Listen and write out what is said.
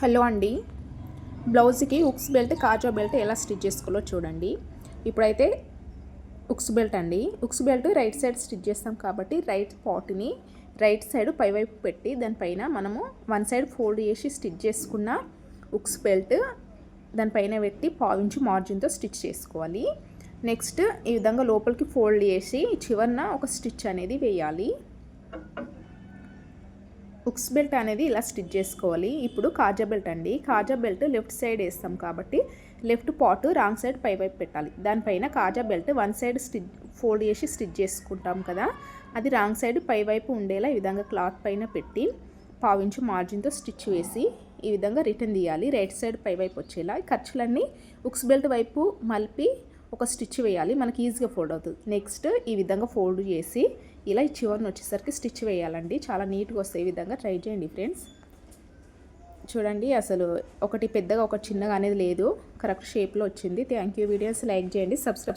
Hello అండి. బ్లౌజ్కి hooks belt కాజా బెల్ట్ ఎలా స్టిచ్ చేసుకోవాలో చూడండి. ఇప్పుడైతే ఉక్స్ బెల్ట్ అండి. ఉక్స్ బెల్ట్ రైట్ సైడ్ స్టిచ్ చేస్తాం కాబట్టి రైట్ పాట్ని రైట్ సైడ్ పైవైపు పెట్టి దానిపైన మనము వన్ సైడ్ ఫోల్డ్ చేసి స్టిచ్ చేసుకున్న ఉక్స్ బెల్ట్ దానిపైన పెట్టి పావించి మార్జిన్తో స్టిచ్ చేసుకోవాలి. నెక్స్ట్ ఈ విధంగా లోపలికి ఫోల్డ్ చేసి చివరిన ఒక స్టిచ్ అనేది వేయాలి. హుక్స్ బెల్ట్ అనేది ఇలా స్టిచ్ చేసుకోవాలి. ఇప్పుడు కాజా బెల్ట్ అండి. కాజా బెల్ట్ లెఫ్ట్ సైడ్ వేస్తాం కాబట్టి లెఫ్ట్ పాట్ రాంగ్ సైడ్ పై వైపు పెట్టాలి. దానిపైన కాజా belt one side stitch fold చేసి స్టిచ్ చేసుకుంటాం కదా. అది రాంగ్ సైడ్ పై వైపు ఉండేలా ఈ విధంగా క్లాత్ పైన పెట్టి పావించు మార్జిన్తో స్టిచ్ వేసి ఈ విధంగా రిటర్న్ తీయాలి. రైట్ సైడ్ పై వైపు వచ్చేలా ఖర్చులన్నీ ఉక్స్ బెల్ట్ వైపు మలిపి ఒక స్టిచ్ వేయాలి. మనకి ఈజీగా ఫోల్డ్ అవుతుంది. నెక్స్ట్ ఈ విధంగా ఫోల్డ్ చేసి ఇలా చివరిని వచ్చేసరికి స్టిచ్ వేయాలండి. చాలా నీట్గా వస్తాయి ఈ విధంగా ట్రై చేయండి ఫ్రెండ్స్. చూడండి అసలు ఒకటి పెద్దగా ఒకటి చిన్నగా అనేది లేదు. కరెక్ట్ షేప్లో వచ్చింది. Thank you videos. లైక్ చేయండి సబ్స్క్రైబ్